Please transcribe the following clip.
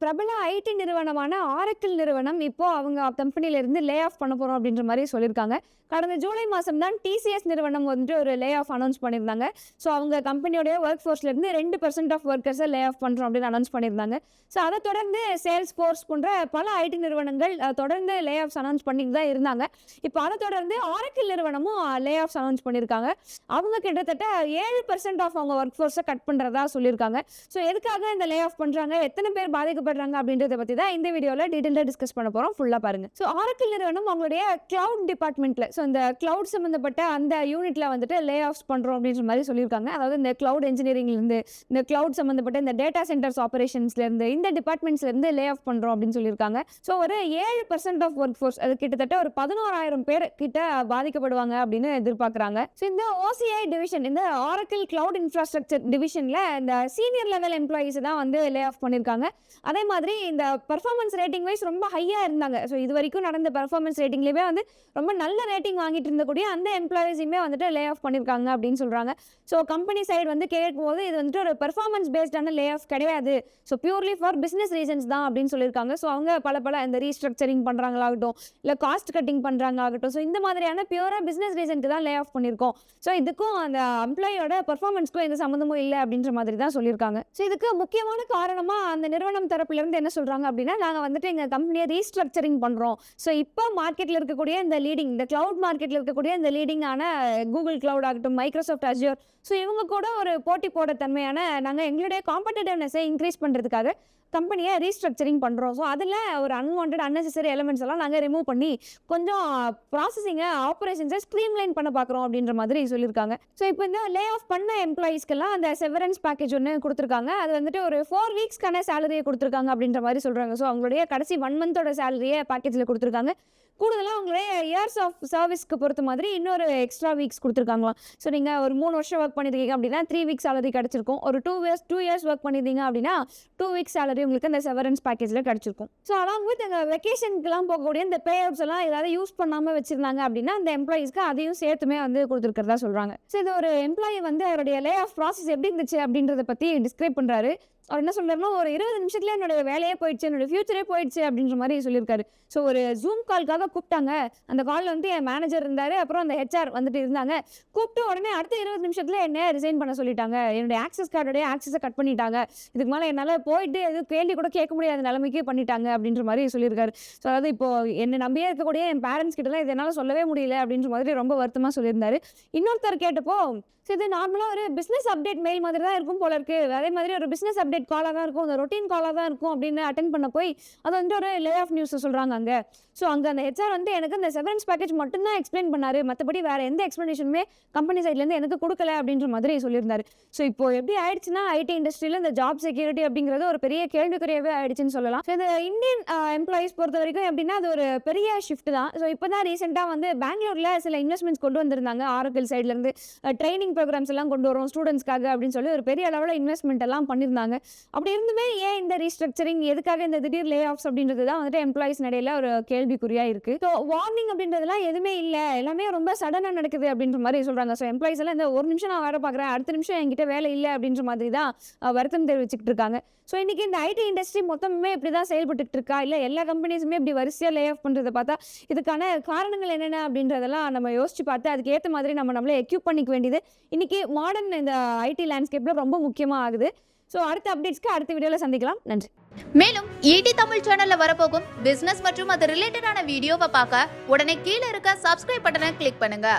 பிரபல ஐடி நிறுவனமான ஆரக்கிள் நிறுவனம் இப்போ அவங்க கம்பெனியிலேருந்து லே ஆஃப் பண்ண போகிறோம் அப்படின்ற மாதிரி சொல்லியிருக்காங்க. கடந்த ஜூலை மாதம் தான் டிசிஎஸ் நிறுவனம் வந்துட்டு ஒரு லே ஆஃப் அனௌன்ஸ் பண்ணியிருந்தாங்க. ஸோ அவங்க கம்பெனியோடைய ஒர்க் ஃபோர்ஸ்லேருந்து ரெண்டு பர்சன்ட் ஆஃப் ஒர்க்கர்ஸை லே ஆஃப் பண்ணுறோம் அப்படின்னு அனௌன்ஸ் பண்ணியிருந்தாங்க. ஸோ அதை தொடர்ந்து சேல்ஸ் ஃபோர்ஸ் போன்ற பல ஐடி நிறுவனங்கள் தொடர்ந்து லே ஆஃப்ஸ் அனௌன்ஸ் பண்ணிட்டு தான் இருந்தாங்க. இப்போ அதை தொடர்ந்து ஆரக்கிள் நிறுவனமும் லே ஆஃப்ஸ் அனௌன்ஸ் பண்ணியிருக்காங்க. அவங்க கிட்டத்தட்ட ஏழு பர்சன்ட் ஆஃப் அவங்க ஒர்க் ஃபோர்ஸை கட் பண்ணுறதா சொல்லியிருக்காங்க. ஸோ எதுக்காக இந்த லே ஆஃப் பண்ணுறாங்க எத்தனை பேர் பாதிக்கப்படுறாங்க அப்படின்றத பற்றி தான் இந்த வீடியோவில் டீட்டெயிலாக டிஸ்கஸ் பண்ண போகிறோம் ஃபுல்லாக பாருங்க. ஸோ ஆரக்கிள் நிறுவனம் அவங்களுடைய கிளவுட் டிபார்ட்மெண்ட்டில் ஸோ இந்த கிளவுட் சம்மந்தப்பட்ட அந்த யூனிட்டில் வந்துட்டு லே ஆஃப்ஸ் பண்ணுறோம் அப்படின்ற மாதிரி சொல்லியிருக்காங்க. அதாவது இந்த கிளவுட் இன்ஜினியரிங்லேருந்து இந்த கிளவுட் சம்மந்தப்பட்ட இந்த டேட்டா சென்டர்ஸ் ஆப்ரேஷன்ஸ்லேருந்து இந்த டிபார்ட்மெண்ட்ஸ்லேருந்து லே ஆஃப் பண்ணுறோம் அப்படின்னு சொல்லியிருக்காங்க. ஸோ ஒரு ஏழு பர்சன்ட் ஆஃப் ஒர்க் ஃபோர்ஸ் அது கிட்டத்தட்ட ஒரு பதினோராயிரம் பேர் கிட்ட பாதிக்கப்படுவாங்க அப்படின்னு எதிர்பார்க்குறாங்க. ஸோ இந்த ஓசிஐ டிவிஷன் இந்த ஆரக்கிள் கிளவுட் இன்ஃப்ராஸ்ட்ரக்சர் டிவிஷனில் இந்த சீனியர் லெவல் எம்ப்ளாயீஸ் தான் வந்து லே ஆஃப் பண்ணியிருக்காங்க. அதே மாதிரி இந்த பர்ஃபார்மன்ஸ் ரேட்டிங் வைஸ் ரொம்ப ஹையாக இருந்தாங்க. ஸோ இது வரைக்கும் நடந்த பர்ஃபார்மன்ஸ் ரேட்டிங்லேயுமே வந்து ரொம்ப நல்ல ரேட்டிங் வாங்கிட்டு இருந்தக்கூடிய அந்த எம்ப்ளாயீஸுமே வந்துட்டு லே ஆஃப் பண்ணியிருக்காங்க அப்படின்னு சொல்கிறாங்க ஸோ கம்பெனி சைடு வந்து கேட்கும்போது இது வந்துட்டு ஒரு பர்ஃபார்மன்ஸ் பேஸ்டான லே ஆஃப் கிடையாது. So purely for business reasons தான் அப்படின்னு சொல்லியிருக்காங்க. ஸோ அவங்க பல பல இந்த ரீஸ்ட்ரக்சரிங் பண்ணுறாங்களாகட்டும் இல்லை காஸ்ட் கட்டிங் பண்ணுறாங்களாகட்டும் ஸோ இந்த மாதிரியான பியூராக பிஸ்னஸ் ரீசனுக்கு தான் லே ஆஃப் பண்ணியிருக்கோம். ஸோ இதுக்கும் அந்த எம்ப்ளாயோட பர்ஃபார்மன்ஸ்க்கும் எந்த சம்மந்தமும் இல்லை அப்படின்ற மாதிரி தான் சொல்லியிருக்காங்க. ஸோ இதுக்கு முக்கியமான காரணமாக அந்த நிறுவனம் தரப்புலேருந்து என்ன சொல்கிறாங்க அப்படின்னா நாங்கள் வந்துட்டு எங்கள் கம்பெனியை ரீஸ்ட்ரக்சரிங் பண்ணுறோம் ஸோ இப்போ மார்க்கெட்டில் இருக்கக்கூடிய இந்த லீடிங் இந்த கிளவுட் மார்க்கெட்டில் இருக்கக்கூடிய இந்த லீடிங்கான கூகுள் கிளவுட் ஆகட்டும் மைக்ரோசாஃப்ட் அஜியோர் ஸோ இவங்க கூட ஒரு போட்டி போட தன்மையான நாங்கள் எங்களுடைய காம்படிட்டிவ்னஸை இன்க்ரீஸ் பண்ணுறதுக்காக கம்பெனியை ரீஸ்ட்ரக்சரிங் பண்ணுறோம் ஸோ அதில் ஒரு அன்வான்ட் அன்னெசரி எலமெண்ட்ஸ் எல்லாம் நாங்கள் ரிமூவ் பண்ணி கொஞ்சம் ப்ராசஸிங்கை ஆப்ரேஷன்ஸை ஸ்ட்ரீம்லைன் பண்ண பார்க்குறோம் அப்படின்ற மாதிரி சொல்லியிருக்காங்க. ஸோ இப்போ இந்த லே ஆஃப் பண்ண எம்ப்ளாயீஸ்க்கெல்லாம் அந்த செவரன்ஸ் பேக்கேஜ் ஒன்று கொடுத்துருக்காங்க. அது வந்துட்டு ஒரு ஃபோர் வீக்ஸ்க்கான சேலரியை கொடுத்துருக்காங்க. அப்படின்ற மாதிரி சொல்கிறாங்க ஸோ அவங்களுடைய கடைசி ஒன் மந்தோட சேலரியை பேக்கேஜில் கொடுத்துருக்காங்க. கூடுதலாக அவங்களுடைய இயர்ஸ் ஆஃப் சர்வீஸ்க்கு பொறுத்த மாதிரி இன்னொரு எக்ஸ்ட்ரா வீக்ஸ் கொடுத்துருக்காங்களாம். ஸோ நீங்கள் ஒரு மூணு வருஷம் ஒர்க் பண்ணியிருக்கீங்க அப்படின்னா த்ரீ வீக்ஸ் சேலரி கிடச்சிருக்கும். ஒரு two years two years work பண்ணியிருந்தீங்க அப்படின்னா டூ வீக்ஸ் சேலரி உங்களுக்கு அந்த செவரன்ஸ் பேக்கேஜில் கிடச்சிருக்கும். ஸோ அலாங் வித் எங்கள் வெக்கேஷனுக்குலாம் போகக்கூடிய இந்த பே அவுட்ஸ் எல்லாம் ஏதாவது யூஸ் பண்ணாமல் வச்சிருந்தாங்க அப்படின்னா அந்த எம்ப்ளாயீஸ்க்கு அதையும் சேர்த்துமே வந்து கொடுத்துருக்கிறதா சொல்கிறாங்க ஸோ இது ஒரு எம்ப்ளாயி வந்து அவருடைய லே ஆஃப் ப்ராசஸ் எப்படி இருந்துச்சு அப்படின்றத பற்றி டிஸ்கிரைப் பண்ணுறாரு அவர் என்ன சொல்கிறாருன்னா ஒரு இருபது நிமிஷத்துல என்னோட வேலையே போயிடுச்சு என்னோட ஃபியூச்சரே போயிடுச்சு அப்படின்ற மாதிரி சொல்லியிருக்காரு. ஸோ ஒரு ஜூம் கால்க்காக கூப்பிட்டாங்க. அந்த காலில் வந்து என் மேனேஜர் இருந்தார். அப்புறம் அந்த ஹெச்ஆர் வந்துட்டு இருந்தாங்க. கூப்பிட்டு உடனே அடுத்த இருபது நிமிஷத்துல என்ன ரிசைன் பண்ண சொல்லிட்டாங்க. என்னுடைய ஆக்சஸ் கார்டோடைய ஆக்சஸை கட் பண்ணிட்டாங்க. இதுக்கு மேலே என்னால் போயிட்டு எதுவும் கேள்வி கூட கேட்க முடியாத நிலைமைக்கு பண்ணிட்டாங்க அப்படின்ற மாதிரி சொல்லியிருக்காரு. ஸோ அதாவது இப்போ என்னை நம்பியே இருக்கக்கூடிய என் பேரண்ட்ஸ் கிட்டலாம் இது என்னால் சொல்லவே முடியல அப்படின்ற மாதிரி ரொம்ப வருத்தமாக சொல்லியிருந்தாரு. இன்னொருத்தர் கேட்டப்போ ஸோ இது நார்மலாக ஒரு பிஸ்னஸ் அப்டேட் மெயில் மாதிரி தான் இருக்கும் போல இருக்கு. அதே மாதிரி ஒரு பிஸ்னஸ் அப்டேட் காலாக தான் இருக்கும். அந்த ரொட்டீன் காலாக தான் இருக்கும் அப்படின்னு அட்டன் பண்ண போய் அது வந்து ஒரு லே ஆஃப் நியூஸ் சொல்கிறாங்க அங்கே. ஸோ அங்கே அந்த ஹெச்ஆர் வந்து எனக்கு அந்த செவரன்ஸ் பேக்கேஜ் மட்டும்தான் எக்ஸ்பிளைன் பண்ணாரு. மற்றபடி வேறு எந்த எக்ஸ்ப்ளனேஷனுமே கம்பெனி சைட்லேருந்து எனக்கு கொடுக்கல அப்படின்ற மாதிரி சொல்லியிருந்தார். ஸோ இப்போ எப்படி ஆயிடுச்சுன்னா ஐடி இண்டஸ்ட்ரியில் இந்த ஜாப் செக்யூரிட்டி அப்படிங்கிறது ஒரு பெரிய கேள்விக்குறையவே ஆயிடுச்சுன்னு சொல்லலாம். ஸோ இந்த இந்தியன் எம்ப்ளாயீஸ் பொறுத்த வரைக்கும் எப்படின்னா அது ஒரு பெரிய ஷிஃப்ட் தான். ஸோ இப்போ தான் ரீசெண்டாக வந்து பெங்களூரில் சில இன்வெஸ்ட்மெண்ட்ஸ் கொண்டு வந்திருந்தாங்க. ஆரோக்கியல் சைட்லேருந்து ட்ரைனிங் ப்ரோக்ராம்ஸ் எல்லாம் கொண்டு வரும் ஸ்டூடெண்ட்ஸ்க்காக அப்படின்னு சொல்லி ஒரு பெரிய அளவில் இன்வெஸ்ட்மெண்ட் எல்லாம் பண்ணியிருந்தாங்க. அப்படி இருந்துமே ஏன் இந்த ரீஸ்ட்ரக்சரிங் எதுக்காக இந்த திடீர் லே ஆஃப்ஸ் அப்படின்றது தான் வந்துட்டு எம்ப்ளாயிஸ் நடையில ஒரு கேள்விக்குறியாக இருக்குது ஸோ வார்னிங் அப்படின்றதுலாம் எதுவுமே இல்லை. எல்லாமே ரொம்ப சடனாக நடக்குது அப்படின்ற மாதிரி சொல்கிறாங்க ஸோ எம்ப்ளாயிஸ் எல்லாம் இந்த ஒரு நிமிஷம் நான் வேலை பார்க்குறேன் அடுத்த நிமிஷம் என்கிட்ட வேலை இல்லை அப்படின்ற மாதிரி தான் வருத்தம் தெரிவிச்சுக்கிட்டு இருக்காங்க. ஸோ இன்றைக்கி இந்த ஐடி இண்டஸ்ட்ரி மொத்தமே இப்படி தான் செயல்பட்டுட்டு இருக்கா? இல்லை எல்லா கம்பெனிஸுமே இப்படி வரிசையாக லே ஆஃப் பண்ணுறதை பார்த்தா இதுக்கான காரணங்கள் என்னென்ன அப்படின்றதெல்லாம் நம்ம யோசிச்சு பார்த்து அதுக்கு ஏற்ற மாதிரி நம்ம நம்மளே எக்யூப் பண்ணிக்க வேண்டியது இன்றைக்கி மாடர்ன் இந்த ஐடி லேண்ட்ஸ்கேப்பில் ரொம்ப முக்கியமாக ஆகுது. ஸோ அடுத்த அப்டேட்ஸ்க்கு அடுத்த வீடியோவில் சந்திக்கலாம். நன்றி. மேலும் ஈடி தமிழ் சேனல்ல வரப்போகும் பிசினஸ் மற்றும் அது ரிலேட்டடான வீடியோவை பார்க்க உடனே கீழே இருக்க சப்ஸ்கிரைப் பட்டனை கிளிக் பண்ணுங்க.